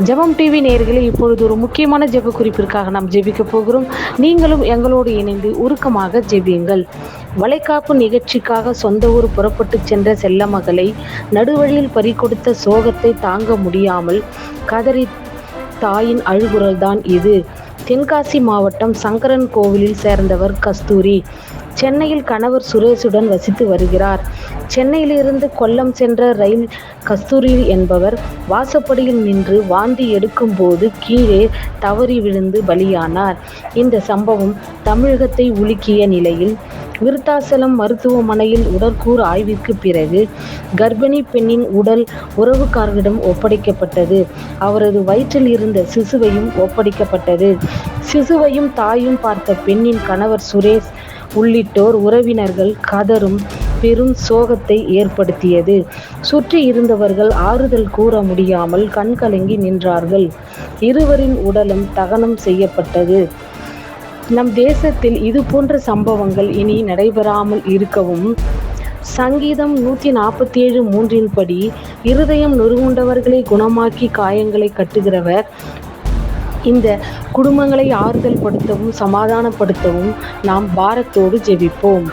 ஜெபம் டிவி நேர்களை இப்பொழுது ஒரு முக்கியமான ஜெப குறிப்பிற்காக நாம் ஜெபிக்க போகிறோம். நீங்களும் எங்களோடு இணைந்து உருக்கமாக ஜெபியுங்கள். வளைகாப்பு நிகழ்ச்சிக்காக சொந்த ஊர் புறப்பட்டு சென்ற செல்ல மகளை நடுவழியில் பறிகொடுத்த சோகத்தை தாங்க முடியாமல் கதறி தாயின் அழுகுரல்தான் இது. தென்காசி மாவட்டம் சங்கரன் கோவிலில் சேர்ந்தவர் கஸ்தூரி. சென்னையில் கணவர் சுரேஷுடன் வசித்து வருகிறார். சென்னையிலிருந்து கொல்லம் சென்ற ரயில் கஸ்தூரி என்பவர் வாசப்படியில் நின்று வாந்தி எடுக்கும்போது கீழே தவறி விழுந்து பலியானார். இந்த சம்பவம் தமிழகத்தை உலுக்கிய நிலையில் விருத்தாசலம் மருத்துவமனையில் உடற்கூறு ஆய்விற்கு பிறகு கர்ப்பிணி பெண்ணின் உடல் உறவுக்காரரிடம் ஒப்படைக்கப்பட்டது. அவரது வயிற்றில் இருந்த சிசுவையும் ஒப்படைக்கப்பட்டது. சிசுவையும் தாயும் பார்த்த பெண்ணின் கணவர் சுரேஷ் உள்ளிட்டோர் உறவினர்கள் கதரும் பெரும் சோகத்தை ஏற்படுத்தியது. சுற்றி இருந்தவர்கள் ஆறுதல் கூற முடியாமல் கண்கலங்கி நின்றார்கள். இருவரின் உடலும் தகனம் செய்யப்பட்டது. நம் தேசத்தில் இது போன்ற சம்பவங்கள் இனி நடைபெறாமல் இருக்கவும் சங்கீதம் நூற்றி நாற்பத்தி ஏழு மூன்றின்படி இருதயம் நொறுங்குண்டவர்களை குணமாக்கி காயங்களை கட்டுகிறவர் இந்த குடும்பங்களை ஆறுதல் படுத்தவும் சமாதானப்படுத்தவும் நாம் பாரத்தோடு ஜெபிப்போம்.